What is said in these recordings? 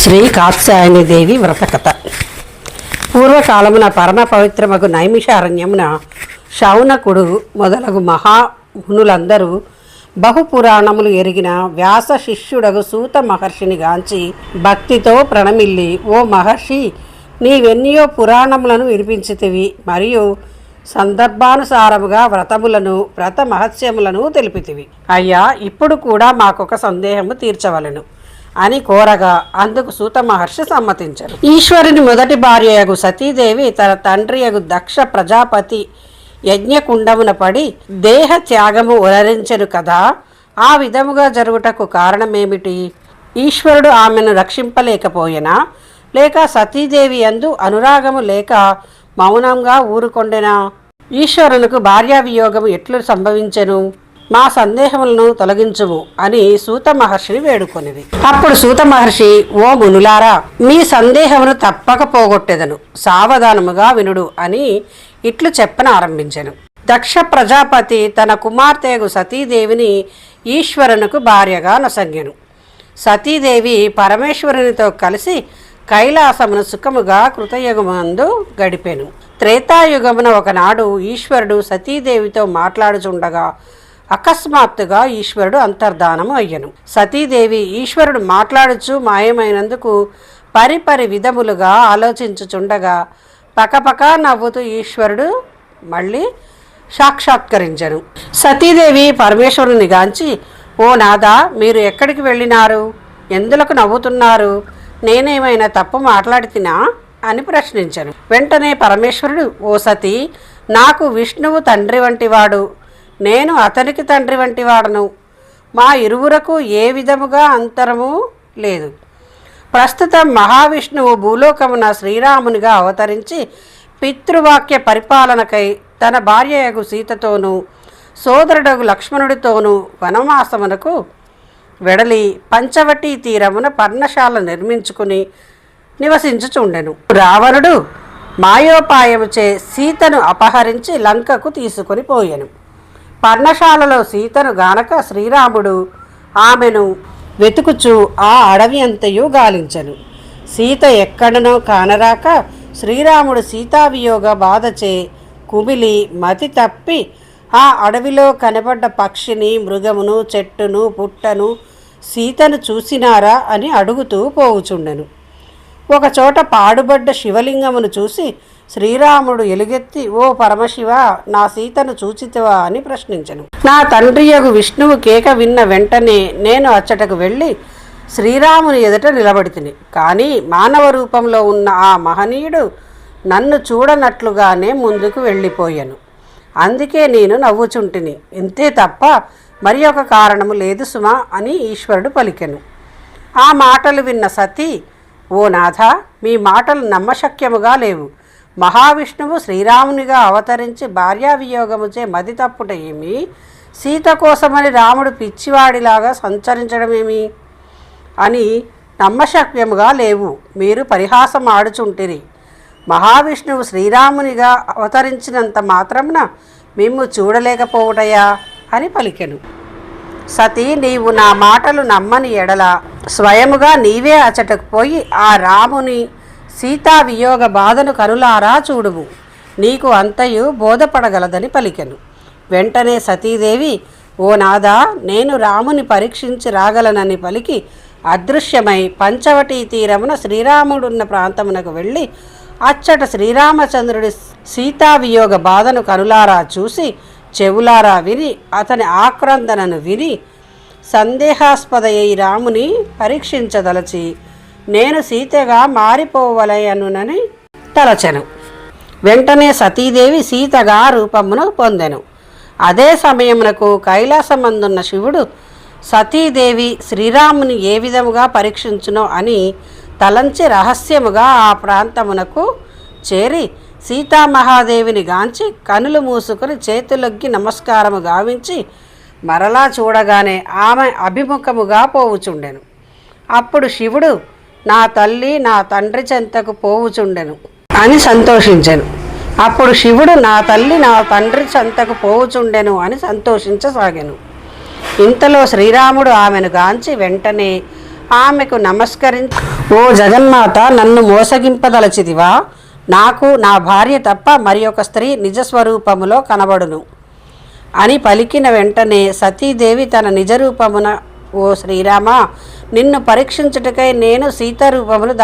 శ్రీ కాత్సాయని దేవి వ్రతకథ. పూర్వకాలమున పరమ పవిత్రమగు నైమిషారణ్యమున శౌనకుడు మొదలగు మహామునులందరూ బహుపురాణములు ఎరిగిన వ్యాస శిష్యుడగు సూత మహర్షిని గాంచి భక్తితో ప్రణమిల్లి ఓ మహర్షి నీవెన్నయో పురాణములను వినిపించితివి మరియు సందర్భానుసారముగా వ్రతములను వ్రత మహత్యములను తెలిపితివి. అయ్యా ఇప్పుడు కూడా మాకొక సందేహము తీర్చవలెను. అని కోరగా అందుకు సూత మహర్షి సమ్మతించారు. ఈశ్వరుని మొదటి భార్యయగు సతీదేవి తన తండ్రియగు దక్ష ప్రజాపతి యజ్ఞకుండమున పడి దేహ త్యాగము ఉరరించెను కదా ఆ విధముగా జరుగుటకు కారణమేమిటి? ఈశ్వరుడు ఆమెను రక్షింపలేకపోయినా? లేక సతీదేవి అందు అనురాగము లేక మౌనంగా ఊరుకొండెనా? ఈశ్వరునికి భార్యా వియోగము ఎట్లు సంభవించెను? మా సందేహములను తొలగించువు అని సూత మహర్షిని వేడుకొనివి అప్పుడు సూత మహర్షి ఓ మునులారా మీ సందేహమును తప్పక పోగొట్టెదను. సావధానముగా వినుడు అని ఇట్లు చెప్పన ఆరంభించెను. దక్ష ప్రజాపతి తన కుమార్తెగు సతీదేవిని ఈశ్వరునకు భార్యగా నొసంగెను. సతీదేవి పరమేశ్వరునితో కలిసి కైలాసమును సుఖముగా కృతయుగమందు గడిపెను. త్రేతాయుగమున ఒకనాడు ఈశ్వరుడు సతీదేవితో మాట్లాడుచుండగా అకస్మాత్తుగా ఈశ్వరుడు అంతర్ధానము అయ్యను. సతీదేవి ఈశ్వరుడు మాట్లాడుచు మాయమైనందుకు పరిపరి విధములుగా ఆలోచించుచుండగా పకపక నవ్వుతూ ఈశ్వరుడు మళ్ళీ సాక్షాత్కరించను. సతీదేవి పరమేశ్వరుని గాంచి ఓ నాదా మీరు ఎక్కడికి వెళ్ళినారు? ఎందులకు నవ్వుతున్నారు? నేనేమైనా తప్పు మాట్లాడితినా? అని ప్రశ్నించను. వెంటనే పరమేశ్వరుడు ఓ సతీ నాకు విష్ణువు తండ్రి వంటివాడు. నేను అతనికి తండ్రి వంటి వాడను. మా ఇరువురకు ఏ విధముగా అంతరము లేదు. ప్రస్తుతం మహావిష్ణువు భూలోకమున శ్రీరామునిగా అవతరించి పితృవాక్య పరిపాలనకై తన భార్యయగు సీతతోనూ సోదరుడగు లక్ష్మణుడితోనూ వనమాసమునకు వెడలి పంచవటీ తీరమున పర్ణశాల నిర్మించుకుని నివసించుచుండెను. రావణుడు మాయోపాయముచే సీతను అపహరించి లంకకు తీసుకొని పోయెను. పర్ణశాలలో సీతను గానక శ్రీరాముడు ఆమెను వెతుకుచు ఆ అడవి అంతయు గాలించను. సీత ఎక్కడనో కానరాక శ్రీరాముడు సీతావియోగ బాధచే కుమిలి మతి తప్పి ఆ అడవిలో కనబడ్డ పక్షిని మృగమును చెట్టును పుట్టను సీతను చూసినారా అని అడుగుతూ పోవుచుండెను. ఒకచోట పాడుబడ్డ శివలింగమును చూసి శ్రీరాముడు ఎలుగెత్తి ఓ పరమశివ నా సీతను చూచితివా? అని ప్రశ్నించను. నా తండ్రియగు విష్ణువు కేక విన్న వెంటనే నేను అచ్చటకు వెళ్ళి శ్రీరాముని ఎదుట నిలబడితిని. కానీ మానవ రూపంలో ఉన్న ఆ మహనీయుడు నన్ను చూడనట్లుగానే ముందుకు వెళ్ళిపోయాను. అందుకే నేను నవ్వుచుంటిని. ఇంతే తప్ప మరి ఒక కారణము లేదు సుమా అని ఈశ్వరుడు పలికెను. ఆ మాటలు విన్న సతీ ఓ నాథ మీ మాటలు నమ్మశక్యముగా లేవు. మహావిష్ణువు శ్రీరామునిగా అవతరించి భార్యావియోగముచే మది తప్పుట ఏమి? సీత కోసమని రాముడు పిచ్చివాడిలాగా సంచరించడమేమి? అని నమ్మశక్యముగా లేవు. మీరు పరిహాసం ఆడుచుంటిరి. మహావిష్ణువు శ్రీరామునిగా అవతరించినంత మాత్రమున మేము చూడలేకపోవుటయా? అని పలికెను. సతీ నీవు నా మాటలు నమ్మని ఎడల స్వయముగా నీవే అచటకు పోయి ఆ రాముని సీతా వియోగ బాధను కనులారా చూడుము. నీకు అంతయు బోధపడగలదని పలికెను. వెంటనే సతీదేవి ఓ నాదా నేను రాముని పరీక్షించి రాగలనని పలికి అదృశ్యమై పంచవటీ తీరమున శ్రీరాముడున్న ప్రాంతమునకు వెళ్ళి అచ్చట శ్రీరామచంద్రుడి సీతావియోగ బాధను కనులారా చూసి చెవులారా విని అతని ఆక్రందనను విని సందేహాస్పద అయి రాముని పరీక్షించదలచి నేను సీతగా మారిపోవలయనునని తలచెను. వెంటనే సతీదేవి సీతగా రూపమును పొందెను. అదే సమయమునకు కైలాసమందున్న శివుడు సతీదేవి శ్రీరాముని ఏ విధముగా పరీక్షించునో అని తలంచి రహస్యముగా ఆ ప్రాంతమునకు చేరి సీతామహాదేవిని గాంచి కనులు మూసుకొని చేతులొగ్గి నమస్కారము గావించి మరలా చూడగానే ఆమె అభిముఖముగా పోవుచుండెను. అప్పుడు శివుడు నా తల్లి నా తండ్రి చెంతకు పోవుచుండెను అని సంతోషించెను. అప్పుడు శివుడు నా తల్లి నా తండ్రి చెంతకు పోవుచుండెను అని సంతోషించసాగాను. ఇంతలో శ్రీరాముడు ఆమెను గాంచి వెంటనే ఆమెకు నమస్కరించి ఓ జగన్మాత నన్ను మోసగింపదలచిదివా నాకు నా భార్య తప్ప మరి ఒక స్త్రీ నిజస్వరూపములో కనబడును. అని పలికిన వెంటనే సతీదేవి తన నిజ రూపమున ఓ శ్రీరామ నిన్ను పరీక్షించుటకై నేను సీత రూపమును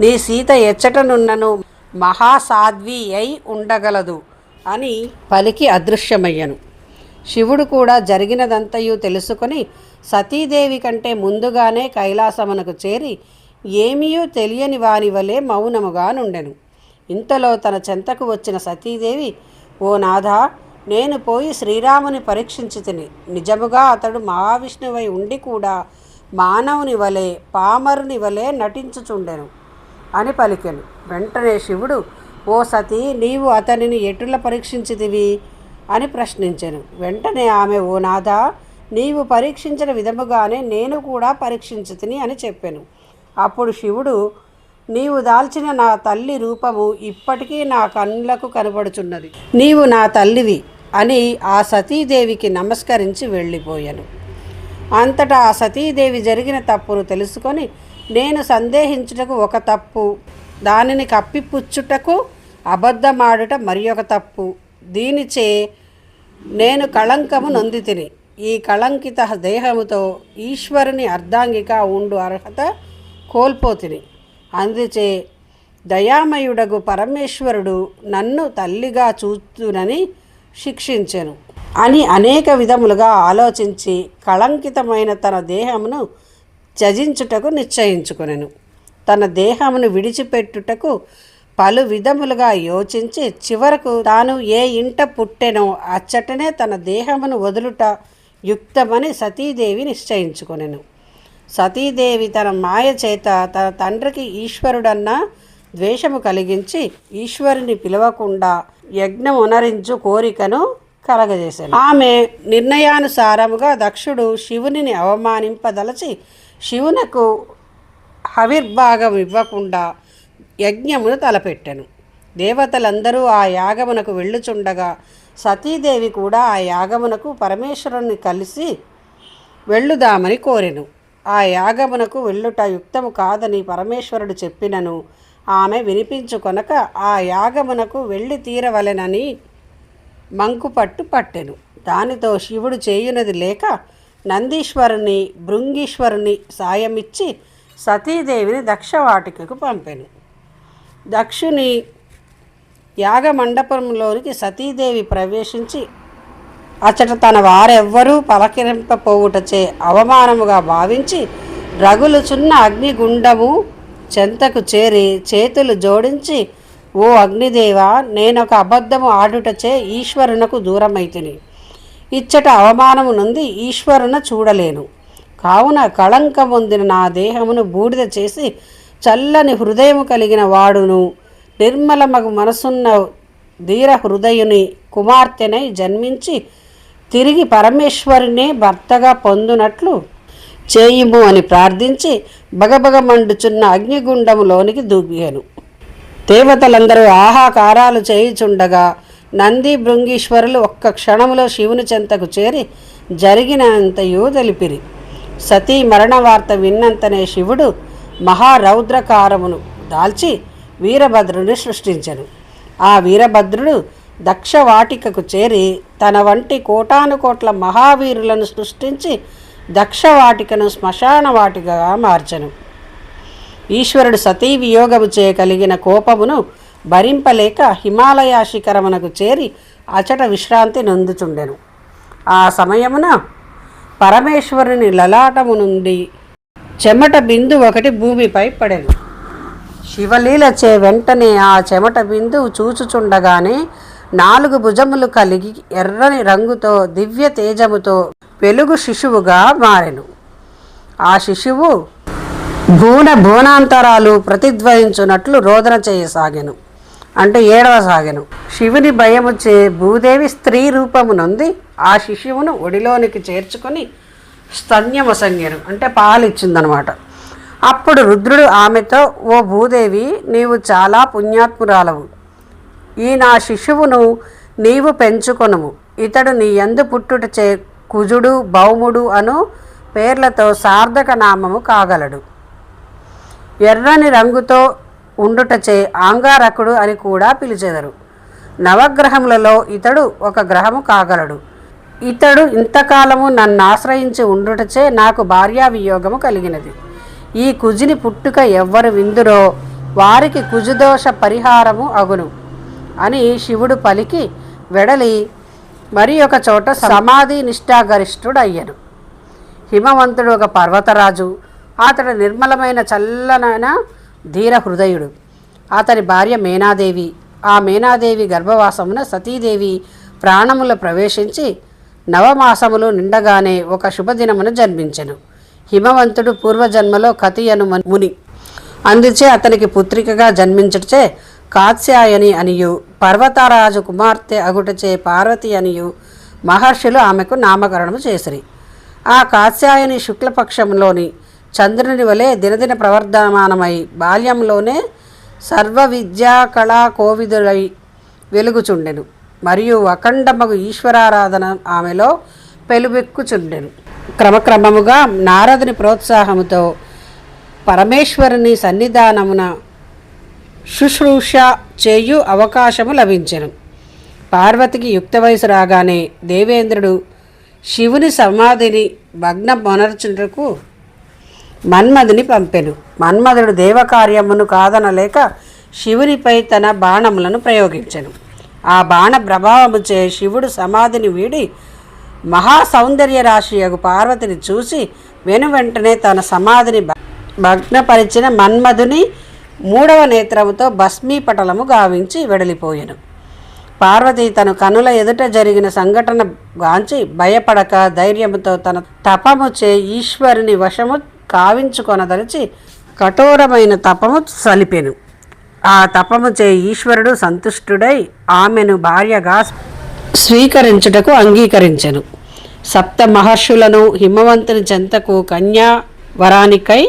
నీ సీత ఎచ్చటనున్నను మహాసాధ్వి అయి ఉండగలదు అని పలికి అదృశ్యమయ్యను. శివుడు కూడా జరిగినదంతయు తెలుసుకొని సతీదేవి కంటే ముందుగానే కైలాసమునకు చేరి ఏమీయూ తెలియని వాని వలె మౌనముగా నుండెను ఇంతలో తన చెంతకు వచ్చిన సతీదేవి ఓ నాథ నేను పోయి శ్రీరాముని పరీక్షించి తిని నిజముగా అతడు మహావిష్ణువై ఉండి కూడా మానవుని వలె పామరుని వలె నటించుచుండెను అని పలికెను. వెంటనే శివుడు ఓ సతీ నీవు అతనిని ఎటుల పరీక్షించితివి? అని ప్రశ్నించెను. వెంటనే ఆమె ఓ నాథ నీవు పరీక్షించిన విధముగానే నేను కూడా పరీక్షించితిని అని చెప్పాను. అప్పుడు శివుడు నీవు దాల్చిన నా తల్లి రూపము ఇప్పటికీ నా కళ్ళకు కనబడుచున్నది. నీవు నా తల్లివి అని ఆ సతీదేవికి నమస్కరించి వెళ్ళిపోయాను. అంతటా ఆ సతీదేవి జరిగిన తప్పును తెలుసుకొని నేను సందేహించుటకు ఒక తప్పు దానిని కప్పిపుచ్చుటకు అబద్ధమాడుట మరి ఒక తప్పు. దీనిచే నేను కళంకము నొంది తిని ఈ కళంకిత దేహముతో ఈశ్వరుని అర్ధాంగిక ఉండు అర్హత కోల్పోతిని. అందుచే దయామయుడగు పరమేశ్వరుడు నన్ను తల్లిగా చూస్తునని శిక్షించెను. అని అనేక విధములుగా ఆలోచించి కళంకితమైన తన దేహమును త్యజించుటకు నిశ్చయించుకొనెను. తన దేహమును విడిచిపెట్టుటకు పలు విధములుగా యోచించి చివరకు తాను ఏ ఇంట పుట్టెనో అచ్చటనే తన దేహమును వదులుట యుక్తమని సతీదేవి నిశ్చయించుకొనెను. సతీదేవి తన మాయ చేత తన తండ్రికి ఈశ్వరుడన్న ద్వేషము కలిగించి ఈశ్వరుని పిలవకుండా యజ్ఞం ఉనరించు కోరికను కలగజేశాను. ఆమె నిర్ణయానుసారముగా దక్షుడు శివునిని అవమానింపదలచి శివునకు హవిర్భాగం ఇవ్వకుండా యజ్ఞమును తలపెట్టెను. దేవతలందరూ ఆ యాగమునకు వెళ్ళుచుండగా సతీదేవి కూడా ఆ యాగమునకు పరమేశ్వరుని కలిసి వెళ్ళుదామని కోరెను. ఆ యాగమునకు వెళ్ళుట యుక్తము కాదని పరమేశ్వరుడు చెప్పినను. ఆమె వినిపించుకొనక ఆ యాగమునకు వెళ్ళి తీరవలెనని మంకుపట్టు పట్టెను. దానితో శివుడు చేయునది లేక నందీశ్వరుని భృంగీశ్వరుని సాయమిచ్చి సతీదేవిని దక్షవాటికకు పంపెను. దక్షుని యాగమండపంలోనికి సతీదేవి ప్రవేశించి అచ్చట తన వారెవ్వరూ పలకరింపపోవుటచే అవమానముగా భావించి రగులుచున్న అగ్నిగుండము చెంతకు చేరి చేతులు జోడించి ఓ అగ్నిదేవ నేనొక అబద్ధము ఆడుటచే ఈశ్వరునకు దూరమైతిని. ఇచ్చట అవమానము నుండి ఈశ్వరున చూడలేను. కావున కళంకమొందిన నా దేహమును బూడిద చేసి చల్లని హృదయము కలిగిన వాడును. నిర్మలమగు మనసున్న ధీర హృదయుని కుమార్తెనై జన్మించి తిరిగి పరమేశ్వరునే భర్తగా పొందునట్లు చేయుము అని ప్రార్థించి బగబగ మండుచున్న అగ్నిగుండములోనికి దూకాను దేవతలందరూ ఆహాకారాలు చేయుచుండగా నంది భృంగీశ్వరులు ఒక్క క్షణములో శివుని చెంతకు చేరి జరిగినంతయూ తెలిపిరి. సతీ మరణ వార్త విన్నంతనే శివుడు మహారౌద్రకారమును దాల్చి వీరభద్రుని సృష్టించెను. ఆ వీరభద్రుడు దక్షవాటికకు చేరి తన వంటి కోటాను కోట్ల మహావీరులను సృష్టించి దక్షవాటికను శ్మశానవాటికగా వాటికగా మార్చెను. ఈశ్వరుడు సతీ వియోగము చే కలిగిన కోపమును భరింపలేక హిమాలయ శిఖరమునకు చేరి అచట విశ్రాంతి నొందుచుండెను. ఆ సమయమున పరమేశ్వరుని లలాటము నుండి చెమట బిందు ఒకటి భూమిపై పడెను. శివలీలచే వెంటనే ఆ చెమట బిందువు చూచుచుండగానే నాలుగు భుజములు కలిగి ఎర్రని రంగుతో దివ్య తేజముతో వెలుగు శిశువుగా మారెను. ఆ శిశువు భూన భూనాంతరాలు ప్రతిధ్వనించున్నట్లు రోదన చేయసాగెను. అంటే ఏడవ సాగెను. శివుని భయముచే భూదేవి స్త్రీ రూపమునుంది ఆ శిశువును ఒడిలోనికి చేర్చుకొని స్తన్యమసంగెను అంటే పాలిచ్చిందనమాట. అప్పుడు రుద్రుడు ఆమెతో ఓ భూదేవి నీవు చాలా పుణ్యాత్మురాలవు. ఈ నా శిశువును నీవు పెంచుకొనుము. ఇతడు నీ ఎందు పుట్టుటచే కుజుడు భౌముడు అను పేర్లతో సార్థక నామము కాగలడు. ఎర్రని రంగుతో ఉండుటచే ఆంగారకుడు అని కూడా పిలిచెదరు. నవగ్రహములలో ఇతడు ఒక గ్రహము కాగలడు. ఇతడు ఇంతకాలము నన్ను ఆశ్రయించి ఉండుటచే నాకు భార్యా వియోగము కలిగినది. ఈ కుజిని పుట్టుక ఎవ్వరు విందురో వారికి కుజుదోష పరిహారము అగును. అని శివుడు పలికి వెడలి మరి ఒక చోట సమాధి నిష్ఠాగరిష్ఠుడు అయ్యను హిమవంతుడు ఒక పర్వతరాజు. అతడు నిర్మలమైన చల్లనైన ధీర హృదయుడు అతని భార్య మేనాదేవి. ఆ మేనాదేవి గర్భవాసమున సతీదేవి ప్రాణముల ప్రవేశించి నవమాసములు నిండగానే ఒక శుభదినమున జన్మించెను. హిమవంతుడు పూర్వజన్మలో కతి అను ముని. అందుచే అతనికి పుత్రికగా జన్మించటచే కాత్స్యాయని అనియు. పర్వతరాజు కుమార్తె అగుటచే పార్వతి అనియు మహర్షులు ఆమెకు నామకరణము చేసిరి. ఆ కాత్యాయని శుక్లపక్షంలోని చంద్రుని వలె దినదిన ప్రవర్ధమానమై బాల్యంలోనే సర్వ విద్యా కళా కోవిదులై వెలుగుచుండెను. మరియు అఖండమగు ఈశ్వరారాధన ఆమెలో పెలుబెక్కుచుండెను. క్రమక్రమముగా నారదుని ప్రోత్సాహముతో పరమేశ్వరుని సన్నిధానమున శుశ్రూష చేయు అవకాశము లభించెను. పార్వతికి యుక్త వయసు రాగానే దేవేంద్రుడు శివుని సమాధిని భగ్న మొనర్చుటకు మన్మధుని పంపెను. మన్మధుడు దేవకార్యమును కాదనలేక శివునిపై తన బాణములను ప్రయోగించెను. ఆ బాణ ప్రభావముచే శివుడు సమాధిని వీడి మహాసౌందర్య రాశియగు పార్వతిని చూసి వెను వెంటనే తన సమాధిని భ- భగ్నపరిచిన మన్మధుని మూడవ నేత్రముతో భస్మీపటలము గావించి వెడలిపోయెను. పార్వతి తన కనుల ఎదుట జరిగిన సంఘటన గాంచి భయపడక ధైర్యముతో తన తపము చే ఈశ్వరుని వశము కావించుకొనదలిచి కఠోరమైన తపము సలిపెను. ఆ తపము చే ఈశ్వరుడు సంతుష్టుడై ఆమెను భార్యగా స్వీకరించుటకు అంగీకరించెను. సప్త మహర్షులను హిమవంతుని చెంతకు కన్యా వరానికై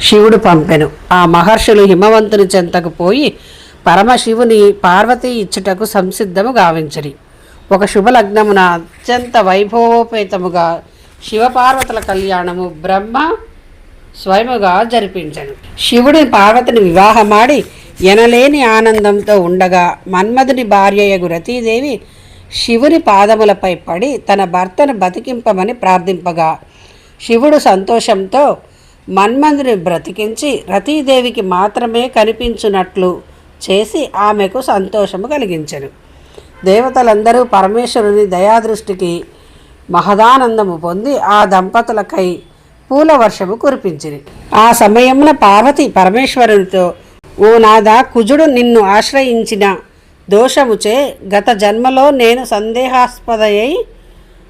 శివుడు పంపెను. ఆ మహర్షులు హిమవంతుని చెంతకు పోయి పరమశివుని పార్వతి ఇచ్చుటకు సంసిద్ధము గావించరి. ఒక శుభలగ్నమున అత్యంత వైభవోపేతముగా శివపార్వతుల కళ్యాణము బ్రహ్మ స్వయముగా జరిపించను. శివుడి పార్వతిని వివాహమాడి ఎనలేని ఆనందంతో ఉండగా మన్మధుని భార్యయగు రతీదేవి శివుని పాదములపై పడి తన భర్తను బతికింపమని ప్రార్థింపగా శివుడు సంతోషంతో మన్మధుని బ్రతికించి రతీదేవికి మాత్రమే కనిపించున్నట్లు చేసి ఆమెకు సంతోషము కలిగించను. దేవతలందరూ పరమేశ్వరుని దయాదృష్టికి మహదానందము పొంది ఆ దంపతులకై పూల వర్షము కురిపించిరి. ఆ సమయమున పార్వతి పరమేశ్వరునితో ఓ నాదా కుజుడు నిన్ను ఆశ్రయించిన దోషముచే గత జన్మలో నేను సందేహాస్పదయై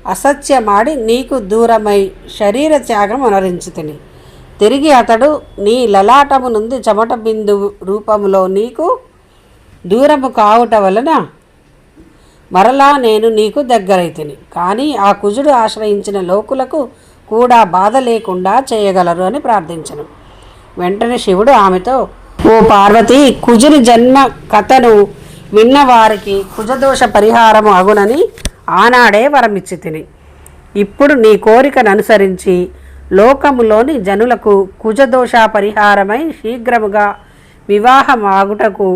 అసత్యమాడి నీకు దూరమై శరీర త్యాగం అనరించుతిని. తిరిగి అతడు నీ లలాటము నుండి చెమట బిందువు రూపంలో నీకు దూరము కావుట వలన మరలా నేను నీకు దగ్గరైతిని. కానీ ఆ కుజుడు ఆశ్రయించిన లోకులకు కూడా బాధ లేకుండా చేయగలరు అని ప్రార్థించను. వెంటనే శివుడు ఆమెతో ఓ పార్వతి కుజుని జన్మ కథను విన్నవారికి కుజదోష పరిహారము అగునని ఆనాడే వరమిచ్చి తిని ఇప్పుడు నీ కోరికను అనుసరించి లోకములోని జనులకు కుజదోష పరిహారమై శీఘ్రముగా వివాహమాగుటకు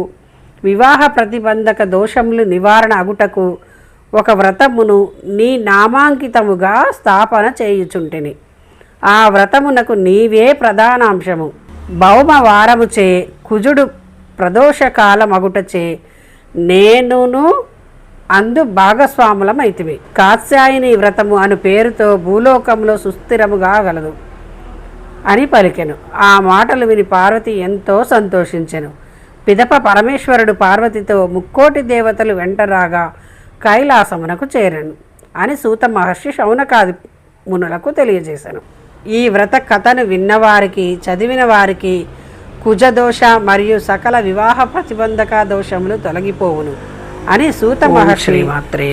వివాహ ప్రతిబంధక దోషములు నివారణ అగుటకు ఒక వ్రతమును నీ నామాంకితముగా స్థాపన చేయుచుంటిని. ఆ వ్రతమునకు నీవే ప్రధానాంశము. భౌమ వారముచే కుజుడు ప్రదోషకాలమగుటచే నేనును అందు భాగస్వాములమైతివి. కాత్యాయని వ్రతము అను పేరుతో భూలోకంలో సుస్థిరముగా గలదు అని పలికెను. ఆ మాటలు విని పార్వతి ఎంతో సంతోషించెను. పిదప పరమేశ్వరుడు పార్వతితో ముక్కోటి దేవతలు వెంటరాగా కైలాసమునకు చేరను అని సూత మహర్షి శౌనకాది మునులకు తెలియజేశాను ఈ వ్రత కథను విన్నవారికి చదివిన వారికి కుజదోష మరియు సకల వివాహ ప్రతిబంధక దోషములు తొలగిపోవును. అని సూత మహర్షి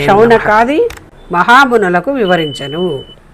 శౌనకాది మహామునులకు వివరించను.